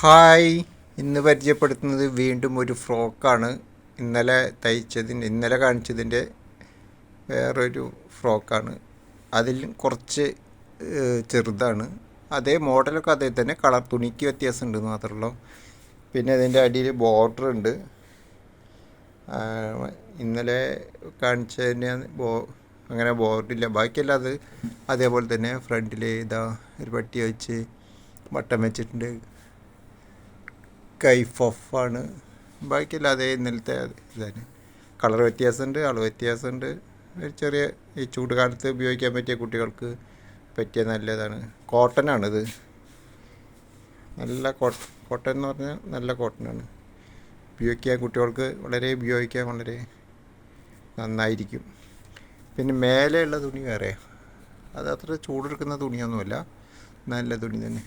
Hi ഇന്ന് പരിചയപ്പെടുത്തുന്നത് വീണ്ടും ഒരു ഫ്രോക്കാണ്. ഇന്നലെ തയ്ച്ചതിന്റെ ഇന്നലെ കാണിച്ചതിന്റെ വേറൊരു ഫ്രോക്കാണ്. അതിൽ കുറച്ച് ചെറുതാണ്. അതേ മോഡലൊക്കെ അതേ തന്നെ. കളർ തുണിക്ക് വ്യത്യാസം ഉണ്ട് മാത്രമേ ഉള്ളൂ പിന്നെ അതിന്റെ അടിയിൽ ബോർഡർ ഉണ്ട് ഇന്നലെ കാണിച്ചതിന് ബോ അങ്ങനെ ബോർഡില്ല. ബാക്കിയെല്ലാം അത് അതേപോലെ തന്നെ ഫ്രണ്ടിൽ ഇതാ ഒരു പട്ടി വെച്ച് വട്ടം വെച്ചിട്ടുണ്ട്. കൈഫ് ആണ്. ബാക്കിയെല്ലാം അതേ ഇന്നലത്തെ ഇതാണ്. കളർ വ്യത്യാസമുണ്ട് അളവ് വ്യത്യാസമുണ്ട്. ഒരു ചെറിയ ഈ ചൂട് കാലത്ത് ഉപയോഗിക്കാൻ പറ്റിയ കുട്ടികൾക്ക് പറ്റിയ നല്ലതാണ്. കോട്ടനാണിത് നല്ല കോട്ട കോട്ടൺ എന്ന് പറഞ്ഞാൽ നല്ല കോട്ടനാണ് ഉപയോഗിക്കാൻ കുട്ടികൾക്ക് വളരെ ഉപയോഗിക്കാൻ വളരെ നന്നായിരിക്കും. പിന്നെ മേലെയുള്ള തുണി വേറെ. അത് അത്ര ചൂടെടുക്കുന്ന തുണിയൊന്നുമല്ല. നല്ല തുണി തന്നെ.